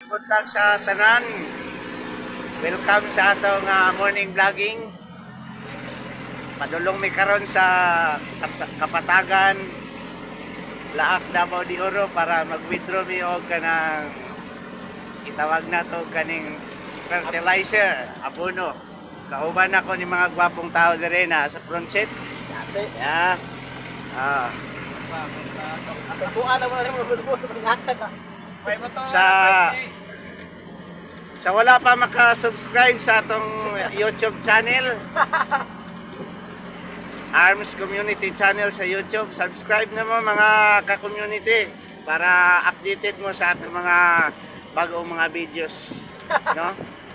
Buntag sa tanan. Welcome sa atong ah, morning vlogging. Padulong mi karon sa Kap- Kapatagan Laak Davao de Oro para mag-withdraw mi og kanang itawag na to kaning fertilizer, abono. Kauban ako ni mga gwapong tao dire na sa front seat. Yeah. Ah. Buwan na mo na mo sa pangatan na. Sa sa wala pa maka-subscribe sa atong YouTube channel Arms Community Channel sa YouTube subscribe na mo mga ka-community para updated mo sa atong mga bagong mga videos no?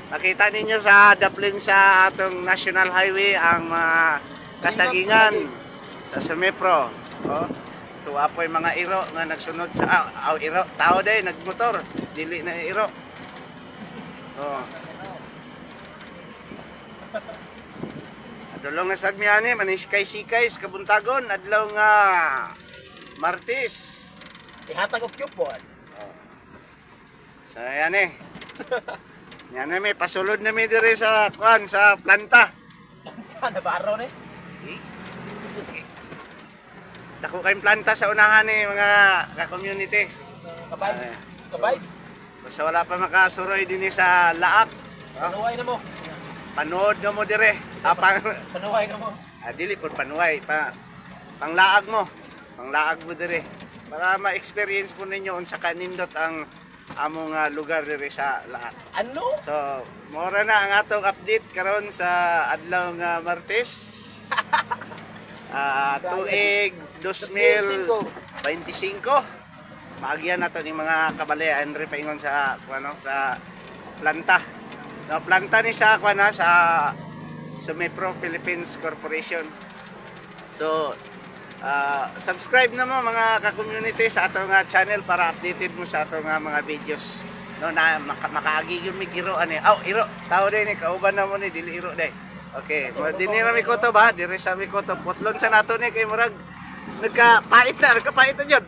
Makita ninyo sa daplin sa atong National Highway ang mga kasagingan sa Sumipro oh tuwa po yung mga iro nga nagsunod sa ah, ah, iro tao day nagmotor dili na iro oh Adlaw nga sad miyani manis kay sikay sa kabuntagon adlaw nga Martes Ihatag og coupon. So yan eh. Yan eh, may pasulod na may dire sa kuan sa planta. Ano baro ni? Dako kayong planta sa unahan eh mga ka-community. Kabay. Ay. Kabay. Basta wala pa makasuroy din eh sa laak. Oh, Panuway na mo. panood na mo dire. Ah, pang, Panuway na mo. ah, dili po panuway. Pa, panglaag mo. Panglaag mo dire. Para ma-experience po ninyo unsa kanindot ang among ah, lugar dire sa laak. Ano? So, mora na ang atong update karon sa adlaw nga Martes. Ah, tuig 2025. Maagyan nato ni mga kabale Andre paingon sa ano sa planta. No, planta ni sa kuan na sa Sumipro Philippines Corporation. So, ah, subscribe na mo mga ka-community sa atong nga channel para updated mo sa atong nga mga videos. No na maka, makaagi yung mig iro ani. Aw, iro. Tao din ni kauban na mo ni dili iro day. Okay, mo dinira ko to ba? Dire sa ko to. Putlon sa nato ni kay murag nagkapait na, nagkapait na jud.